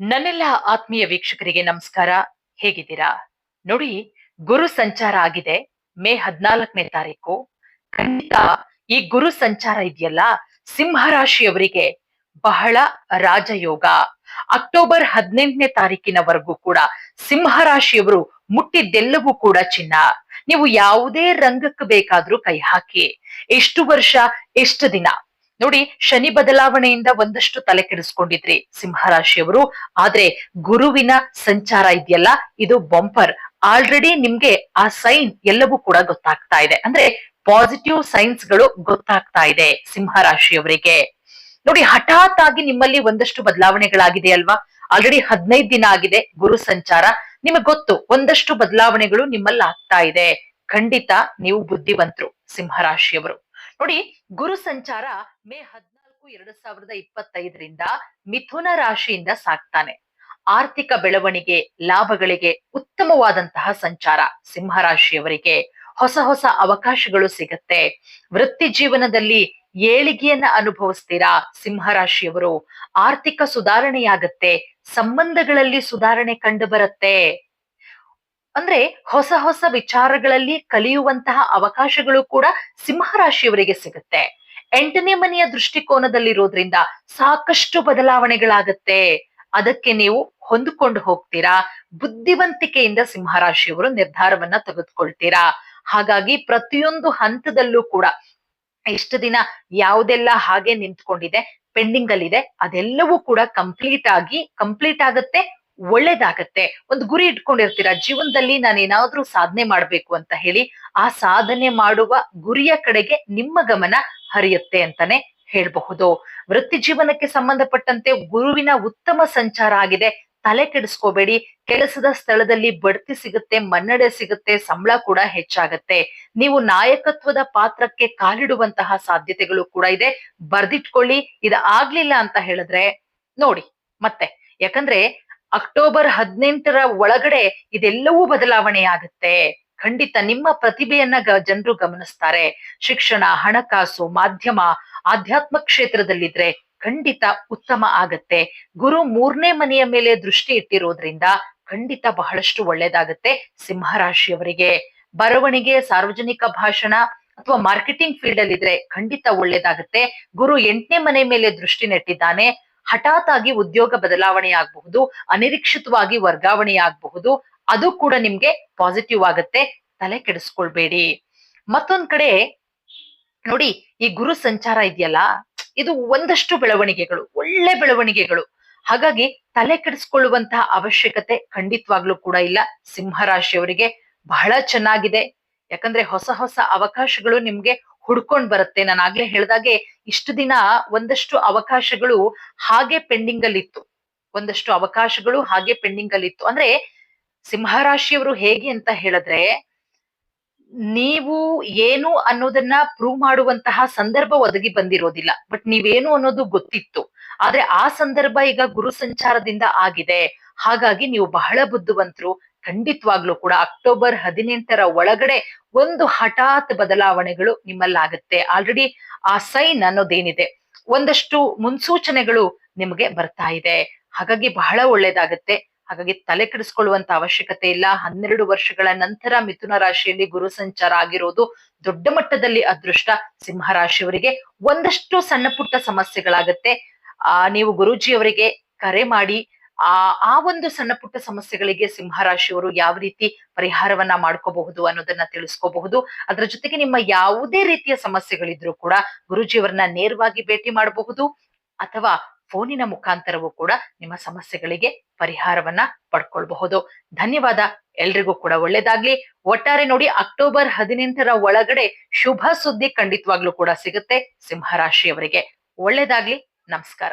ನನ್ನೆಲ್ಲ ಆತ್ಮೀಯ ವೀಕ್ಷಕರಿಗೆ ನಮಸ್ಕಾರ. ಹೇಗಿದ್ದೀರಾ? ನೋಡಿ, ಗುರು ಸಂಚಾರ ಆಗಿದೆ. ಮೇ ಹದಿನಾಲ್ಕನೇ ತಾರೀಕು. ಖಂಡಿತ ಈ ಗುರು ಸಂಚಾರ ಇದೆಯಲ್ಲ? ಸಿಂಹ ರಾಶಿಯವರಿಗೆ ಬಹಳ ರಾಜಯೋಗ. ಅಕ್ಟೋಬರ್ ಹದಿನೆಂಟನೇ ತಾರೀಕಿನವರೆಗೂ ಕೂಡ ಸಿಂಹ ರಾಶಿಯವರು ಮುಟ್ಟಿದ್ದೆಲ್ಲವೂ ಕೂಡ ಚಿನ್ನ. ನೀವು ಯಾವುದೇ ರಂಗಕ್ಕೆ ಬೇಕಾದ್ರೂ ಕೈ ಹಾಕಿ. ಎಷ್ಟು ವರ್ಷ, ಎಷ್ಟು ದಿನ? ನೋಡಿ ಶನಿ ಬದಲಾವಣೆಯಿಂದ ಒಂದಷ್ಟು ತಲೆ ಕೆಡಿಸ್ಕೊಂಡಿದ್ರಿ ಸಿಂಹರಾಶಿಯವರು. ಆದ್ರೆ ಗುರುವಿನ ಸಂಚಾರ ಇದೆಯಲ್ಲ, ಇದು ಬಂಪರ್. ಆಲ್ರೆಡಿ ನಿಮ್ಗೆ ಆ ಸೈನ್ ಎಲ್ಲವೂ ಕೂಡ ಗೊತ್ತಾಗ್ತಾ ಇದೆ. ಅಂದ್ರೆ ಪಾಸಿಟಿವ್ ಸೈನ್ಸ್ಗಳು ಗೊತ್ತಾಗ್ತಾ ಇದೆ ಸಿಂಹರಾಶಿಯವರಿಗೆ. ನೋಡಿ ಹಠಾತ್ ಆಗಿ ನಿಮ್ಮಲ್ಲಿ ಒಂದಷ್ಟು ಬದಲಾವಣೆಗಳಾಗಿದೆ ಅಲ್ವಾ? ಆಲ್ರೆಡಿ ಹದಿನೈದು ದಿನ ಆಗಿದೆ ಗುರು ಸಂಚಾರ. ನಿಮಗೆ ಗೊತ್ತು, ಒಂದಷ್ಟು ಬದಲಾವಣೆಗಳು ನಿಮ್ಮಲ್ಲಿ ಆಗ್ತಾ ಇದೆ. ಖಂಡಿತ ನೀವು ಬುದ್ಧಿವಂತರು ಸಿಂಹರಾಶಿಯವರು. ನೋಡಿ ಗುರು ಸಂಚಾರ ಮೇ ಹದಿನಾಲ್ಕು, ಎರಡ್ ಸಾವಿರದ ಇಪ್ಪತ್ತೈದರಿಂದ ಮಿಥುನ ರಾಶಿಯಿಂದ ಸಾಕ್ತಾನೆ. ಆರ್ಥಿಕ ಬೆಳವಣಿಗೆ, ಲಾಭಗಳಿಗೆ ಉತ್ತಮವಾದಂತಹ ಸಂಚಾರ ಸಿಂಹರಾಶಿಯವರಿಗೆ ಹೊಸ ಹೊಸ ಅವಕಾಶಗಳು ಸಿಗತ್ತೆ. ವೃತ್ತಿ ಜೀವನದಲ್ಲಿ ಏಳಿಗೆಯನ್ನ ಅನುಭವಿಸ್ತೀರಾ ಸಿಂಹರಾಶಿಯವರು ಆರ್ಥಿಕ ಸುಧಾರಣೆಯಾಗತ್ತೆ. ಸಂಬಂಧಗಳಲ್ಲಿ ಸುಧಾರಣೆ ಕಂಡು ಬರುತ್ತೆ. ಅಂದ್ರೆ ಹೊಸ ಹೊಸ ವಿಚಾರಗಳಲ್ಲಿ ಕಲಿಯುವಂತಹ ಅವಕಾಶಗಳು ಕೂಡ ಸಿಂಹರಾಶಿಯವರಿಗೆ ಸಿಗುತ್ತೆ. ಎಂಟನೇ ಮನೆಯ ದೃಷ್ಟಿಕೋನದಲ್ಲಿರೋದ್ರಿಂದ ಸಾಕಷ್ಟು ಬದಲಾವಣೆಗಳಾಗತ್ತೆ. ಅದಕ್ಕೆ ನೀವು ಹೊಂದಿಕೊಂಡು ಹೋಗ್ತೀರಾ? ಬುದ್ಧಿವಂತಿಕೆಯಿಂದ ಸಿಂಹರಾಶಿಯವರು ನಿರ್ಧಾರವನ್ನ ತೆಗೆದುಕೊಳ್ತೀರಾ? ಹಾಗಾಗಿ ಪ್ರತಿಯೊಂದು ಹಂತದಲ್ಲೂ ಕೂಡ ಎಷ್ಟು ದಿನ ಯಾವುದೆಲ್ಲ ಹಾಗೆ ನಿಂತ್ಕೊಂಡಿದೆ ಪೆಂಡಿಂಗ್ ಅಲ್ಲಿದೆ ಅದೆಲ್ಲವೂ ಕೂಡ ಕಂಪ್ಲೀಟ್ ಆಗಿ, ಕಂಪ್ಲೀಟ್ ಆಗತ್ತೆ. ಒಳ್ಳೇದಾಗತ್ತೆ. ಒಂದು ಗುರಿ ಇಟ್ಕೊಂಡಿರ್ತೀರಾ, ಜೀವನದಲ್ಲಿ ನಾನು ಏನಾದ್ರೂ ಸಾಧನೆ ಮಾಡ್ಬೇಕು ಅಂತ ಹೇಳಿ, ಆ ಸಾಧನೆ ಮಾಡುವ ಗುರಿಯ ಕಡೆಗೆ ನಿಮ್ಮ ಗಮನ ಹರಿಯುತ್ತೆ ಅಂತಾನೆ ಹೇಳ್ಬಹುದು. ವೃತ್ತಿ ಜೀವನಕ್ಕೆ ಸಂಬಂಧಪಟ್ಟಂತೆ ಗುರುವಿನ ಉತ್ತಮ ಸಂಚಾರ ಆಗಿದೆ. ತಲೆ ಕೆಡಿಸ್ಕೋಬೇಡಿ, ಕೆಲಸದ ಸ್ಥಳದಲ್ಲಿ ಬಡ್ತಿ ಸಿಗುತ್ತೆ ಮನ್ನಡೆ ಸಿಗುತ್ತೆ, ಸಂಬಳ ಕೂಡ ಹೆಚ್ಚಾಗತ್ತೆ. ನೀವು ನಾಯಕತ್ವದ ಪಾತ್ರಕ್ಕೆ ಕಾಲಿಡುವಂತಹ ಸಾಧ್ಯತೆಗಳು ಕೂಡ ಇದೆ. ಬರ್ದಿಟ್ಕೊಳ್ಳಿ ಇದು ಆಗ್ಲಿಲ್ಲ ಅಂತ ಹೇಳಿದ್ರೆ, ನೋಡಿ, ಮತ್ತೆ, ಯಾಕಂದ್ರೆ ಅಕ್ಟೋಬರ್ ಹದಿನೆಂಟರ ಒಳಗಡೆ ಇದೆಲ್ಲವೂ ಬದಲಾವಣೆ ಆಗುತ್ತೆ ಖಂಡಿತ ನಿಮ್ಮ ಪ್ರತಿಭೆಯನ್ನ ಜನರು ಗಮನಿಸ್ತಾರೆ. ಶಿಕ್ಷಣ, ಹಣಕಾಸು, ಮಾಧ್ಯಮ, ಆಧ್ಯಾತ್ಮ ಕ್ಷೇತ್ರದಲ್ಲಿದ್ರೆ ಖಂಡಿತ ಉತ್ತಮ ಆಗತ್ತೆ. ಗುರು ಮೂರನೇ ಮನೆಯ ಮೇಲೆ ದೃಷ್ಟಿ ಇಟ್ಟಿರೋದ್ರಿಂದ ಖಂಡಿತ ಬಹಳಷ್ಟು ಒಳ್ಳೇದಾಗತ್ತೆ ಸಿಂಹರಾಶಿಯವರಿಗೆ. ಬರವಣಿಗೆ, ಸಾರ್ವಜನಿಕ ಭಾಷಣ ಅಥವಾ ಮಾರ್ಕೆಟಿಂಗ್ ಫೀಲ್ಡ್ ಅಲ್ಲಿ ಇದ್ರೆ ಖಂಡಿತ ಒಳ್ಳೇದಾಗತ್ತೆ. ಗುರು ಎಂಟನೇ ಮನೆ ಮೇಲೆ ದೃಷ್ಟಿ ನೆಟ್ಟಿದ್ದಾನೆ. ಹಠಾತ್ ಆಗಿ ಉದ್ಯೋಗ ಬದಲಾವಣೆ ಆಗಬಹುದು ಅನಿರೀಕ್ಷಿತವಾಗಿ ವರ್ಗಾವಣೆ ಆಗಬಹುದು ಅದು ಕೂಡ ನಿಮ್ಗೆ ಪಾಸಿಟಿವ್ ಆಗತ್ತೆ, ತಲೆ ಕೆಡಿಸ್ಕೊಳ್ಬೇಡಿ. ಮತ್ತೊಂದ್ ಕಡೆ, ನೋಡಿ, ಈ ಗುರು ಸಂಚಾರ ಇದೆಯಲ್ಲ, ಇದು ಒಂದಷ್ಟು ಬೆಳವಣಿಗೆಗಳು, ಒಳ್ಳೆ ಬೆಳವಣಿಗೆಗಳು. ಹಾಗಾಗಿ ತಲೆ ಕೆಡಿಸ್ಕೊಳ್ಳುವಂತಹ ಅವಶ್ಯಕತೆ ಖಂಡಿತವಾಗ್ಲೂ ಕೂಡ ಇಲ್ಲ. ಸಿಂಹರಾಶಿಯವರಿಗೆ ಬಹಳ ಚೆನ್ನಾಗಿದೆ. ಯಾಕಂದ್ರೆ ಹೊಸ ಹೊಸ ಅವಕಾಶಗಳು ನಿಮ್ಗೆ ಹುಡ್ಕೊಂಡ್ ಬರುತ್ತೆ. ನಾನು ಆಗ್ಲೇ ಹೇಳ್ದಾಗೆ ಇಷ್ಟು ದಿನ ಒಂದಷ್ಟು ಅವಕಾಶಗಳು ಹಾಗೆ ಪೆಂಡಿಂಗ್ ಅಲ್ಲಿ ಇತ್ತು ಒಂದಷ್ಟು ಅವಕಾಶಗಳು ಹಾಗೆ ಪೆಂಡಿಂಗ್ ಅಲ್ಲಿ ಇತ್ತು ಅಂದ್ರೆ ಸಿಂಹರಾಶಿಯವರು ಹೇಗೆ ಅಂತ ಹೇಳಿದ್ರೆ, ನೀವು ಏನು ಅನ್ನೋದನ್ನ ಪ್ರೂವ್ ಮಾಡುವಂತಹ ಸಂದರ್ಭ ಒದಗಿ ಬಂದಿರೋದಿಲ್ಲ. ಬಟ್ ನೀವೇನು ಅನ್ನೋದು ಗೊತ್ತಿತ್ತು. ಆದ್ರೆ ಆ ಸಂದರ್ಭ ಈಗ ಗುರು ಸಂಚಾರದಿಂದ ಆಗಿದೆ. ಹಾಗಾಗಿ ನೀವು ಬಹಳ ಬುದ್ಧಿವಂತರು. ಖಂಡಿತವಾಗ್ಲೂ ಕೂಡ ಅಕ್ಟೋಬರ್ ಹದಿನೆಂಟರ ಒಳಗಡೆ ಒಂದು ಹಠಾತ್ ಬದಲಾವಣೆಗಳು ನಿಮ್ಮಲ್ಲಾಗುತ್ತೆ. ಆಲ್ರೆಡಿ ಆ ಸೈನ್ ಅನ್ನೋದೇನಿದೆ? ಒಂದಷ್ಟು ಮುನ್ಸೂಚನೆಗಳು ನಿಮಗೆ ಬರ್ತಾ ಇದೆ. ಹಾಗಾಗಿ ಬಹಳ ಒಳ್ಳೇದಾಗುತ್ತೆ. ಹಾಗಾಗಿ ತಲೆ ಕೆಡಿಸ್ಕೊಳ್ಳುವಂತ ಅವಶ್ಯಕತೆ ಇಲ್ಲ. ಹನ್ನೆರಡು ವರ್ಷಗಳ ನಂತರ ಮಿಥುನ ರಾಶಿಯಲ್ಲಿ ಗುರು ಸಂಚಾರ ಆಗಿರೋದು ದೊಡ್ಡ ಮಟ್ಟದಲ್ಲಿ ಅದೃಷ್ಟ. ಸಿಂಹ ರಾಶಿಯವರಿಗೆ ಒಂದಷ್ಟು ಸಣ್ಣ ಪುಟ್ಟ ಸಮಸ್ಯೆಗಳಾಗತ್ತೆ. ಆ, ನೀವು ಗುರೂಜಿಯವರಿಗೆ ಕರೆ ಮಾಡಿ ಆ ಆ ಒಂದು ಸಣ್ಣ ಪುಟ್ಟ ಸಮಸ್ಯೆಗಳಿಗೆ ಸಿಂಹರಾಶಿಯವರು ಯಾವ ರೀತಿ ಪರಿಹಾರವನ್ನ ಮಾಡ್ಕೋಬಹುದು ಅನ್ನೋದನ್ನ ತಿಳಿಸ್ಕೋಬಹುದು. ಅದರ ಜೊತೆಗೆ ನಿಮ್ಮ ಯಾವುದೇ ರೀತಿಯ ಸಮಸ್ಯೆಗಳಿದ್ರೂ ಕೂಡ ಗುರುಜಿಯವರನ್ನ ನೇರವಾಗಿ ಭೇಟಿ ಮಾಡಬಹುದು. ಅಥವಾ ಫೋನಿನ ಮುಖಾಂತರವೂ ಕೂಡ ನಿಮ್ಮ ಸಮಸ್ಯೆಗಳಿಗೆ ಪರಿಹಾರವನ್ನ ಪಡ್ಕೊಳ್ಬಹುದು. ಧನ್ಯವಾದ. ಎಲ್ರಿಗೂ ಕೂಡ ಒಳ್ಳೇದಾಗ್ಲಿ. ಒಟ್ಟಾರೆ ನೋಡಿ, ಅಕ್ಟೋಬರ್ ಹದಿನೆಂಟರ ಒಳಗಡೆ ಶುಭ ಸುದ್ದಿ ಖಂಡಿತವಾಗ್ಲೂ ಕೂಡ ಸಿಗುತ್ತೆ ಸಿಂಹರಾಶಿಯವರಿಗೆ. ಒಳ್ಳೇದಾಗ್ಲಿ. ನಮಸ್ಕಾರ.